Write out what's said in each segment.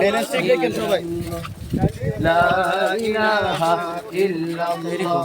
Balance ঠিক রেখেন সবাই লা ইলাহা ইল্লাল্লাহ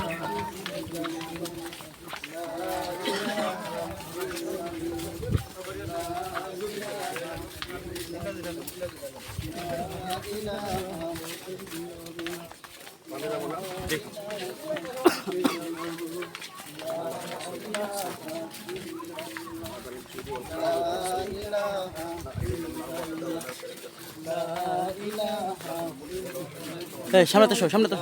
সামনে তো সামনে তো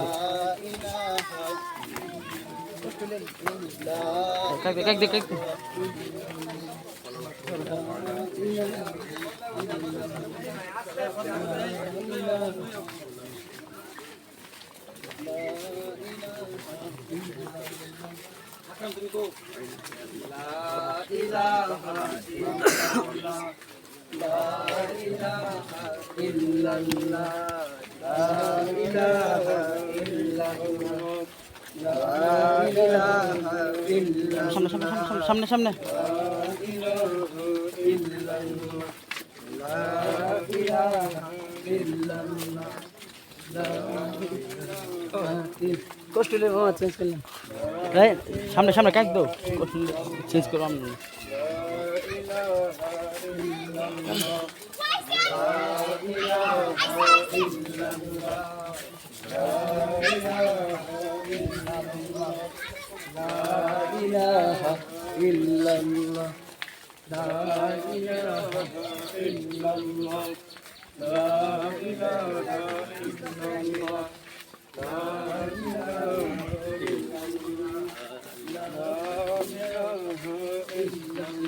لا إله إلا الله সামনে সামনে সামনে সামনে কস্টুলে মামা চেঞ্জ করলাম সামনে সামনে কাক দো চেঞ্জ করলাম إلا الله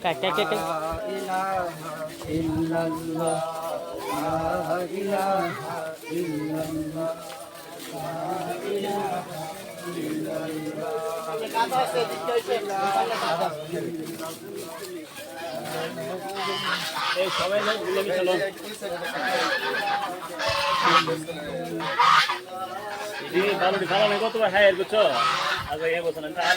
Kakak, kakak. La ilaha illallah. সবাই চলো বালুটি খাওয়া নেই কতবার হ্যাঁ বুঝছ আর এ বলছো না আর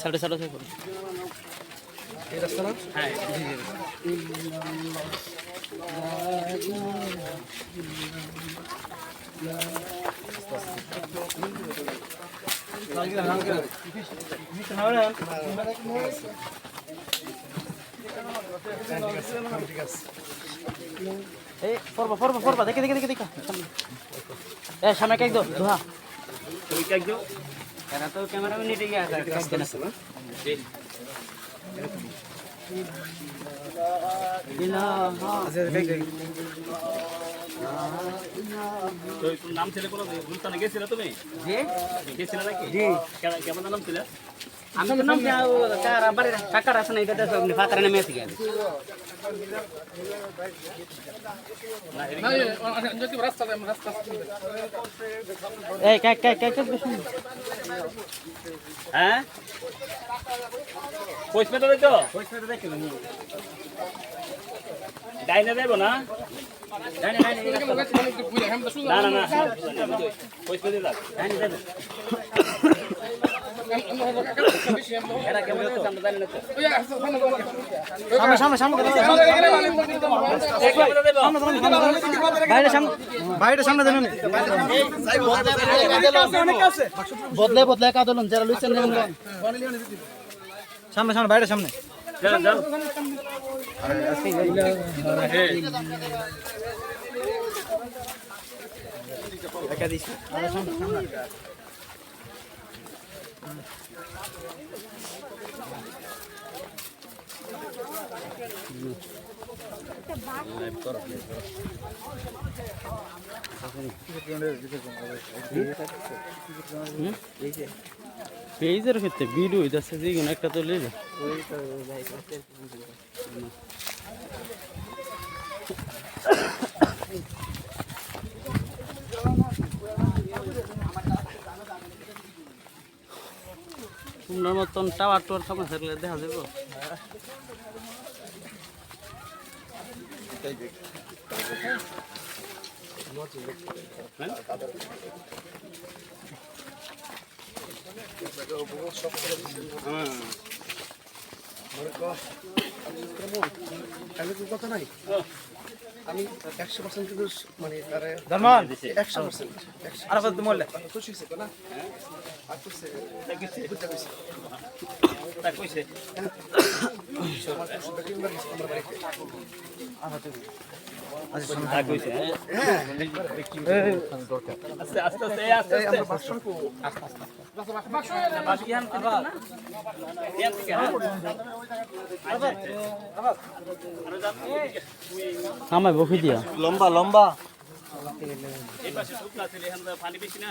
সাড়ে সাড়ে থেকে এই রাস্তা না হ্যাঁ এই পড়বা পড়বা পড়বা, দেখে দেখে দেখে দেখে সামনে। এ সামনে কেক দো ধোয়া ওই তোর নাম ছিল কোনো গুলতানে গেছিলে তুমি? জি। গেছিলে নাকি? জি। কেমন- কেমন নাম ছিল? আমি তো নাম কাকার আছে না এটা নেমে গেছে হ্যাঁ? পয়সা তো ডাইনে দেবো না? বদলে বদলে কাদলন যারা লুইছেন সামনে সামনে বাইরে সামনে যাও যাও পেজের ক্ষেত্রে ভিডিও হইতেছে যে কোনো একটা তো লেবে তোমরা মতন টাওয়ার টাওয়ার সামনে থাকলে দেখা যাবে। আমি একশো পার্সেন্ট কিন্তু মানে তারে একশো পার্সেন্ট একশো মরলে। খুশি হয়েছে না আর কিংবা গেছে আমার বাড়িতে আমায় বকি দিয়া লম্বা লম্বা এই পাশে শুকনা ছিল এখান পানি বেশি না।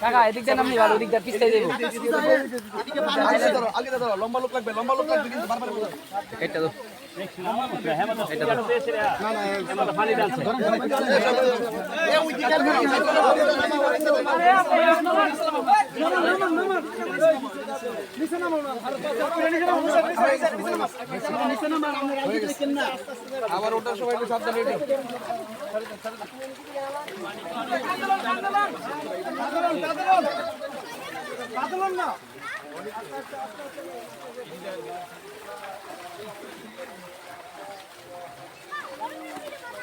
কাকা এদিক দিয়ে নামলি ভালো ওদিক দিয়ে পিছাই দেবো লম্বা লোক লাগবে লম্বা লোক লাগবে কিন্তু বারবার এটা তো আবার ওটা সবাই সাবধানে না